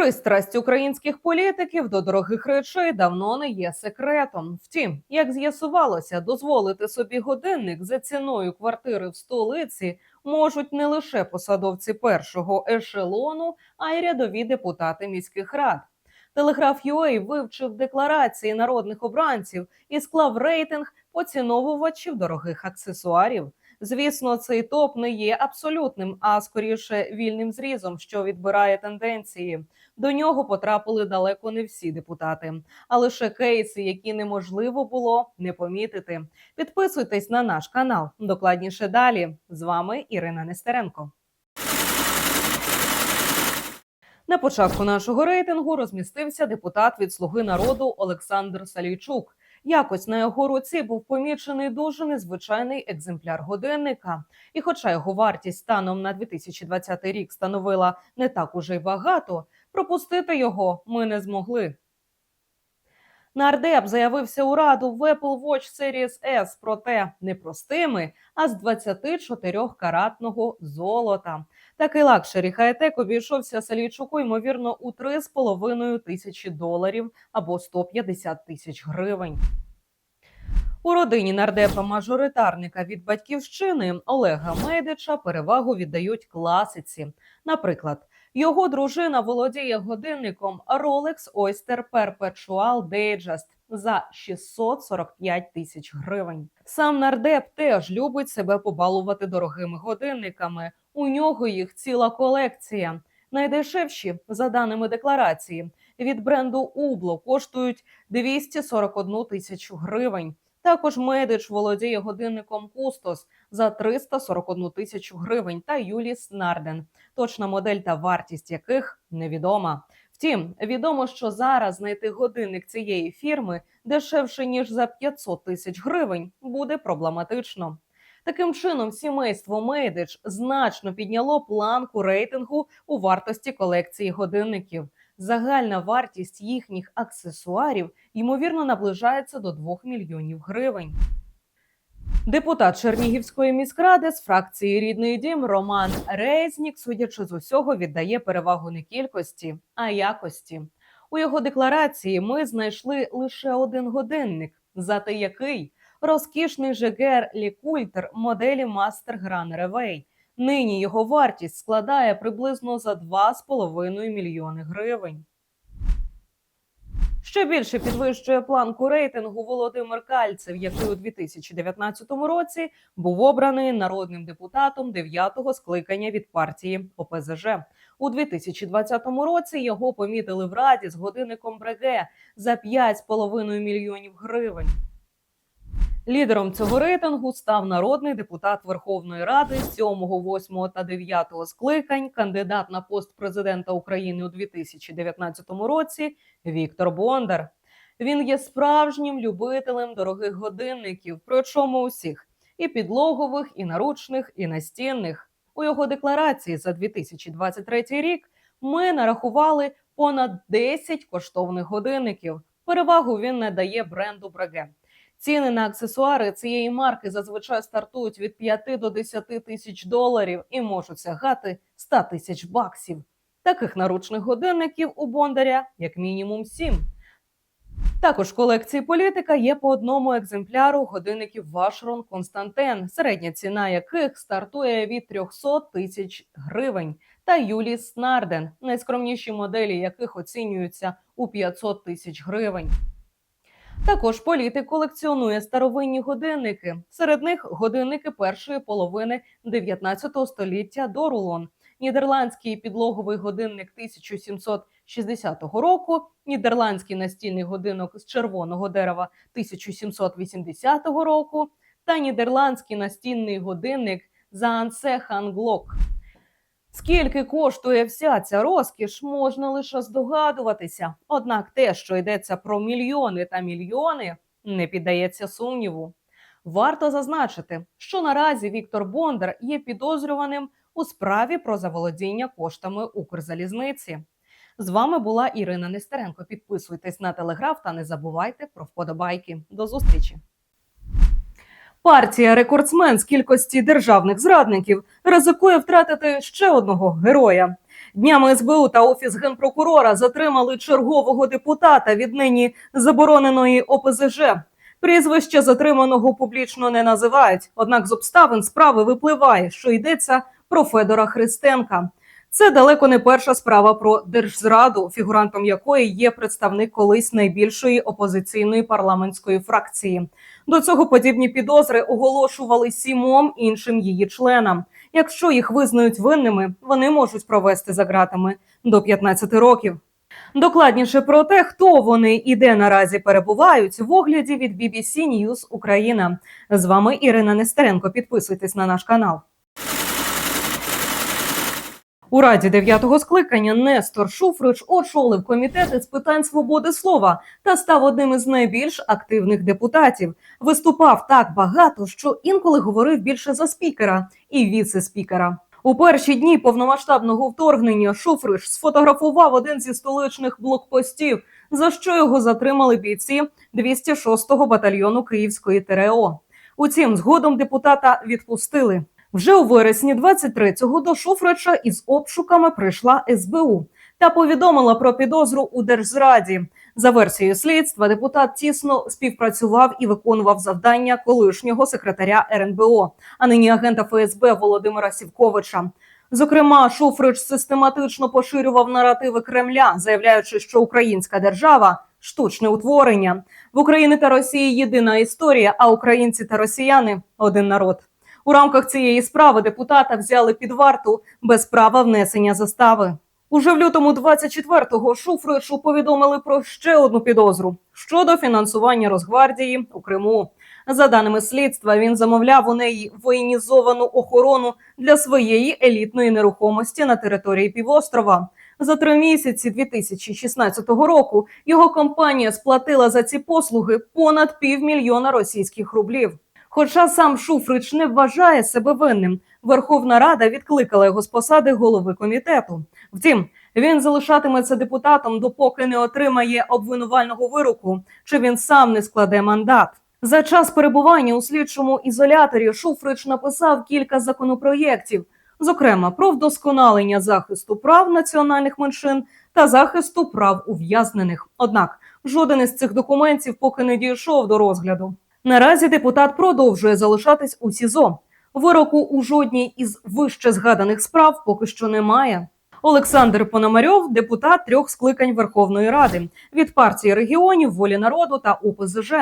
Пристрасть українських політиків до дорогих речей давно не є секретом. Втім, як з'ясувалося, дозволити собі годинник за ціною квартири в столиці можуть не лише посадовці першого ешелону, а й рядові депутати міських рад. Телеграф UA вивчив декларації народних обранців і склав рейтинг поціновувачів дорогих аксесуарів. Звісно, цей топ не є абсолютним, а скоріше вільним зрізом, що відбирає тенденції. До нього потрапили далеко не всі депутати, а лише кейси, які неможливо було не помітити. Підписуйтесь на наш канал. Докладніше далі. З вами Ірина Нестеренко. На початку нашого рейтингу розмістився депутат від Слуги народу Олександр Салійчук. Якось на його руці був помічений дуже незвичайний екземпляр годинника. І, хоча його вартість станом на 2020 рік становила не так уже й багато, пропустити його ми не змогли. Нардеп заявився у раду в Apple Watch Series S, проте не простими, а з 24-каратного золота. Такий лакшері хай-тек обійшовся Салійчуку, ймовірно, у 3,5 тисячі доларів або 150 тисяч гривень. У родині нардепа-мажоритарника від батьківщини Олега Мейдича перевагу віддають класиці. Наприклад, його дружина володіє годинником Rolex Oyster Perpetual Digest за 645 тисяч гривень. Сам нардеп теж любить себе побалувати дорогими годинниками. У нього їх ціла колекція. Найдешевші, за даними декларації, від бренду Убло коштують 241 тисячу гривень. Також Медич володіє годинником Кустос за 341 тисячу гривень та Юліс Нарден, точна модель та вартість яких невідома. Втім, відомо, що зараз знайти годинник цієї фірми дешевше ніж за 500 тисяч гривень буде проблематично. Таким чином, сімейство Мейдич значно підняло планку рейтингу у вартості колекції годинників. Загальна вартість їхніх аксесуарів ймовірно наближається до 2 мільйонів гривень. Депутат Чернігівської міськради з фракції Рідний дім Роман Резнік, судячи з усього, віддає перевагу не кількості, а якості. У його декларації ми знайшли лише один годинник, зате який розкішний Жегер Лікультер моделі Master Gran Revey. Нині його вартість складає приблизно за 2,5 мільйони гривень. Ще більше підвищує планку рейтингу Володимир Кальцев, який у 2019 році був обраний народним депутатом 9-го скликання від партії ОПЗЖ. У 2020 році його помітили в раді з годинником Бреге за 5,5 мільйонів гривень. Лідером цього рейтингу став народний депутат Верховної Ради 7, 8 та 9 скликань, кандидат на пост президента України у 2019 році Віктор Бондар. Він є справжнім любителем дорогих годинників, причому усіх і підлогових, і наручних, і настінних. У його декларації за 2023 рік ми нарахували понад 10 коштовних годинників. Перевагу він не дає бренду Бреге. Ціни на аксесуари цієї марки зазвичай стартують від 5 до 10 тисяч доларів і можуть сягати 100 тисяч баксів. Таких наручних годинників у Бондаря як мінімум 7. Також в колекції політика є по одному екземпляру годинників Вашрон Константен, середня ціна яких стартує від 300 тисяч гривень, та Юліс Нарден, найскромніші моделі яких оцінюються у 500 тисяч гривень. Також політик колекціонує старовинні годинники. Серед них годинники першої половини 19 століття до рулон. Нідерландський підлоговий годинник 1760 року, нідерландський настільний годинок з червоного дерева 1780 року та нідерландський настільний годинник Заансе Ханглок. Скільки коштує вся ця розкіш, можна лише здогадуватися. Однак те, що йдеться про мільйони та мільйони, не піддається сумніву. Варто зазначити, що наразі Віктор Бондар є підозрюваним у справі про заволодіння коштами Укрзалізниці. З вами була Ірина Нестеренко. Підписуйтесь на телеграф та не забувайте про вподобайки. До зустрічі! Партія рекордсмен з кількості державних зрадників ризикує втратити ще одного героя. Днями СБУ та офіс генпрокурора затримали чергового депутата віднині забороненої ОПЗЖ. Прізвище затриманого публічно не називають. Однак з обставин справи випливає, що йдеться про Федора Христенка. Це далеко не перша справа про держзраду, фігурантом якої є представник колись найбільшої опозиційної парламентської фракції. До цього подібні підозри оголошували сімом іншим її членам. Якщо їх визнають винними, вони можуть провести за ґратами до 15 років. Докладніше про те, хто вони і де наразі перебувають, в огляді від BBC News Україна. З вами Ірина Нестеренко. Підписуйтесь на наш канал. У раді дев'ятого скликання Нестор Шуфрич очолив комітет із питань свободи слова та став одним із найбільш активних депутатів. Виступав так багато, що інколи говорив більше за спікера і віце-спікера. У перші дні повномасштабного вторгнення Шуфрич сфотографував один зі столичних блокпостів, за що його затримали бійці 206-го батальйону Київської ТРО. Утім, згодом депутата відпустили. Вже у вересні 23-го до Шуфрича із обшуками прийшла СБУ та повідомила про підозру у держзраді. За версією слідства, депутат тісно співпрацював і виконував завдання колишнього секретаря РНБО, а нині агента ФСБ Володимира Сівковича. Зокрема, Шуфрич систематично поширював наративи Кремля, заявляючи, що українська держава штучне утворення в Україні та Росії єдина історія, а українці та росіяни один народ. У рамках цієї справи депутата взяли під варту без права внесення застави. Уже в лютому 24-го Шуфричу повідомили про ще одну підозру щодо фінансування Росгвардії у Криму. За даними слідства, він замовляв у неї воєнізовану охорону для своєї елітної нерухомості на території півострова. За три місяці 2016 року його компанія сплатила за ці послуги понад півмільйона російських рублів. Хоча сам Шуфрич не вважає себе винним, Верховна Рада відкликала його з посади голови комітету. Втім, він залишатиметься депутатом, допоки не отримає обвинувального вироку, чи він сам не складе мандат. За час перебування у слідчому ізоляторі Шуфрич написав кілька законопроєктів, зокрема про вдосконалення захисту прав національних меншин та захисту прав ув'язнених. Однак жоден із цих документів поки не дійшов до розгляду. Наразі депутат продовжує залишатись у СІЗО. Вироку у жодній із вище згаданих справ поки що немає. Олександр Пономарьов, депутат трьох скликань Верховної Ради від партії регіонів, волі народу та ОПЗЖ.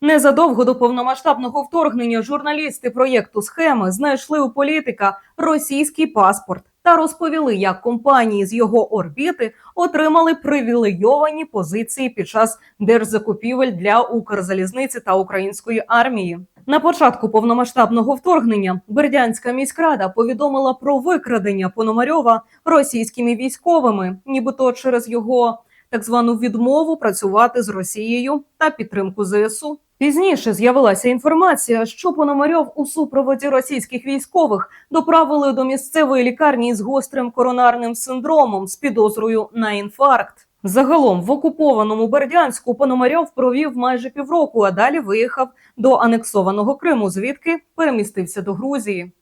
Незадовго до повномасштабного вторгнення журналісти проєкту схеми знайшли у політика російський паспорт та розповіли, як компанії з його орбіти отримали привілейовані позиції під час держзакупівель для Укрзалізниці та української армії. На початку повномасштабного вторгнення Бердянська міськрада повідомила про викрадення Пономарьова російськими військовими, нібито через його так звану відмову працювати з Росією та підтримку ЗСУ. Пізніше з'явилася інформація, що Пономарьов у супроводі російських військових доправили до місцевої лікарні з гострим коронарним синдромом з підозрою на інфаркт. Загалом в окупованому Бердянську Пономарьов провів майже півроку, а далі виїхав до анексованого Криму, звідки перемістився до Грузії.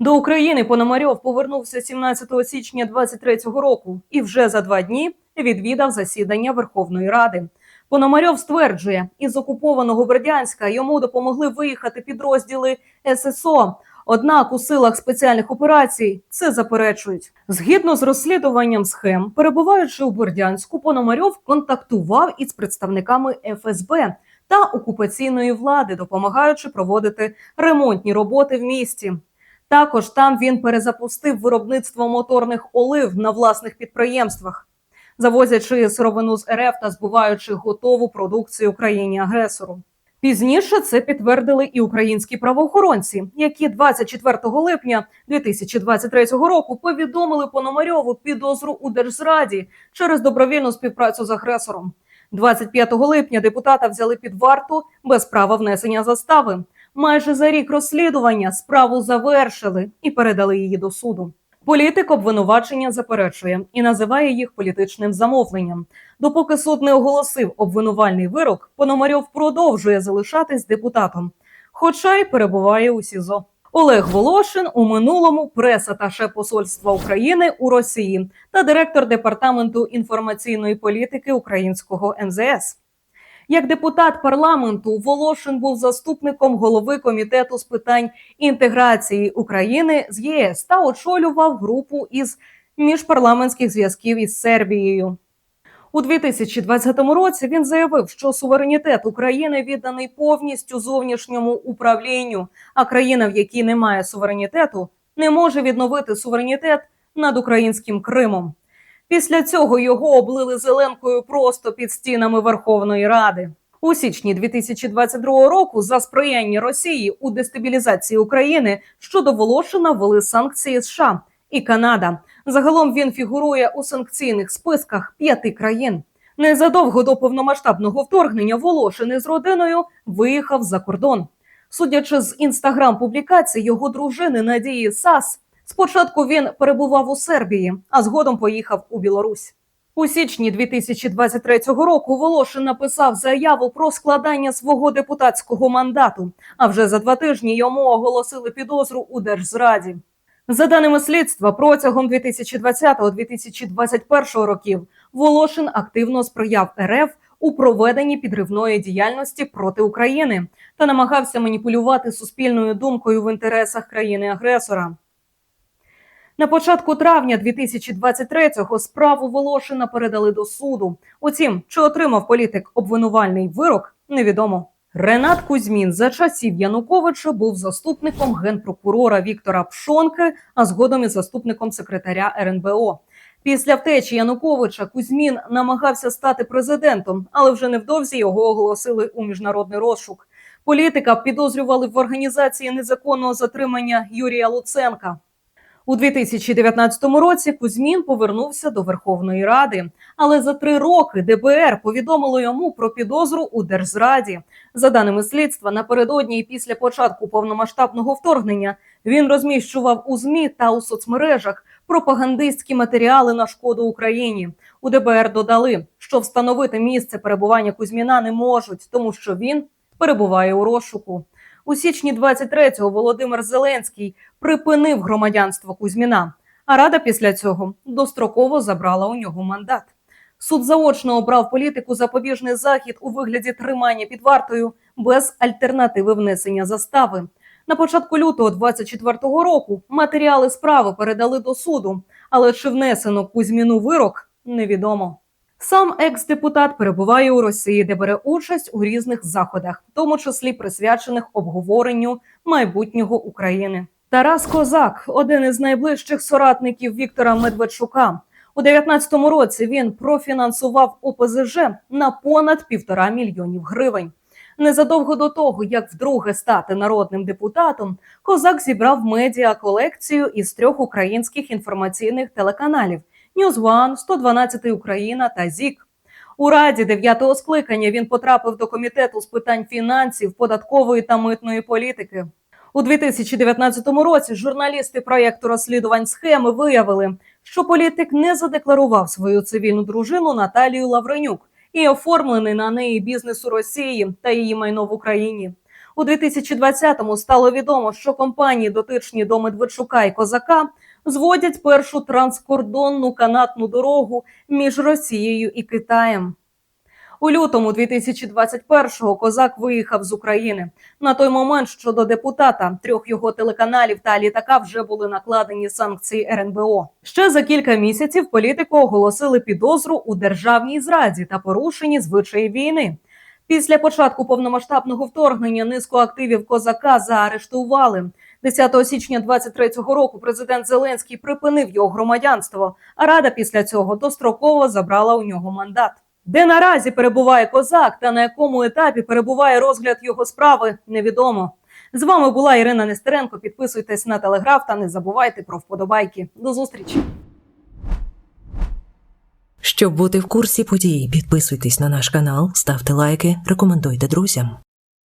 До України Пономарьов повернувся 17 січня 23-го року і вже за два дні відвідав засідання Верховної Ради. Пономарьов стверджує, із окупованого Бердянська йому допомогли виїхати підрозділи ССО. Однак у силах спеціальних операцій це заперечують. Згідно з розслідуванням схем, перебуваючи у Бердянську, Пономарьов контактував із представниками ФСБ та окупаційної влади, допомагаючи проводити ремонтні роботи в місті. Також там він перезапустив виробництво моторних олив на власних підприємствах, завозячи сировину з РФ та збуваючи готову продукцію країні агресору. Пізніше це підтвердили і українські правоохоронці, які 24 липня 2023 року повідомили Пономарьову підозру у держзраді через добровільну співпрацю з агресором. 25 липня депутата взяли під варту без права внесення застави. Майже за рік розслідування справу завершили і передали її до суду. Політик обвинувачення заперечує і називає їх політичним замовленням. Допоки суд не оголосив обвинувальний вирок, Пономарьов продовжує залишатись депутатом, хоча й перебуває у СІЗО. Олег Волошин у минулому прес-аташе посольства України у Росії та директор департаменту інформаційної політики українського МЗС. Як депутат парламенту Волошин був заступником голови комітету з питань інтеграції України з ЄС та очолював групу із міжпарламентських зв'язків із Сербією. У 2020 році він заявив, що суверенітет України відданий повністю зовнішньому управлінню, а країна, в якій немає суверенітету, не може відновити суверенітет над українським Кримом. Після цього його облили зеленкою просто під стінами Верховної Ради. У січні 2022 року за сприяння Росії у дестабілізації України щодо Волошина ввели санкції США і Канада. Загалом він фігурує у санкційних списках п'яти країн. Незадовго до повномасштабного вторгнення Волошин із родиною виїхав за кордон. Судячи з інстаграм-публікацій його дружини Надії Сас, спочатку він перебував у Сербії, а згодом поїхав у Білорусь. У січні 2023 року Волошин написав заяву про складання свого депутатського мандату. А вже за два тижні йому оголосили підозру у держзраді. За даними слідства, протягом 2020-2021 років Волошин активно сприяв РФ у проведенні підривної діяльності проти України та намагався маніпулювати суспільною думкою в інтересах країни-агресора. На початку травня 2023-го справу Волошина передали до суду. Утім, чи отримав політик обвинувальний вирок, невідомо. Ренат Кузьмін за часів Януковича був заступником генпрокурора Віктора Пшонки, а згодом і заступником секретаря РНБО. Після втечі Януковича Кузьмін намагався стати президентом, але вже невдовзі його оголосили у міжнародний розшук. Політика підозрювали в організації незаконного затримання Юрія Луценка. У 2019 році Кузьмін повернувся до Верховної Ради, але за три роки ДБР повідомило йому про підозру у держзраді. За даними слідства, напередодні і після початку повномасштабного вторгнення він розміщував у змі та у соцмережах пропагандистські матеріали на шкоду Україні. У ДБР додали, що встановити місце перебування Кузьміна не можуть, тому що він перебуває у розшуку. У січні 23-го Володимир Зеленський припинив громадянство Кузьміна, а рада після цього достроково забрала у нього мандат. Суд заочно обрав політику запобіжний захід у вигляді тримання під вартою без альтернативи внесення застави. На початку лютого 24-го року матеріали справи передали до суду, але чи внесено Кузьміну вирок невідомо. Сам екс-депутат перебуває у Росії, де бере участь у різних заходах, в тому числі присвячених обговоренню майбутнього України. Тарас Козак, один із найближчих соратників Віктора Медведчука. У 19-му році він профінансував ОПЗЖ на понад півтора мільйонів гривень. Незадовго до того, як вдруге стати народним депутатом, козак зібрав медіа колекцію із трьох українських інформаційних телеканалів: One, 112 Україна та ЗІК. У раді дев'ятого скликання він потрапив до комітету з питань фінансів, податкової та митної політики. У 2019 році журналісти проєкту розслідувань схеми виявили, що політик не задекларував свою цивільну дружину Наталію Лавренюк і оформлений на неї бізнес у Росії та її майно в Україні. У 2020-му стало відомо, що компанії, дотичні до Медведчука і Козака, зводять першу транскордонну канатну дорогу між Росією і Китаєм. У лютому 2021-го козак виїхав з України. На той момент щодо депутата трьох його телеканалів та літака вже були накладені санкції РНБО. Ще за кілька місяців політику оголосили підозру у державній зраді та порушенні звичаї війни. Після початку повномасштабного вторгнення низку активів козака заарештували. 10 січня 23-го року президент Зеленський припинив його громадянство, а рада після цього достроково забрала у нього мандат. Де наразі перебуває козак та на якому етапі перебуває розгляд його справи, невідомо. З вами була Ірина Нестеренко. Підписуйтесь на телеграф та не забувайте про вподобайки. До зустрічі. Щоб бути в курсі подій, підписуйтесь на наш канал, ставте лайки, рекомендуйте друзям.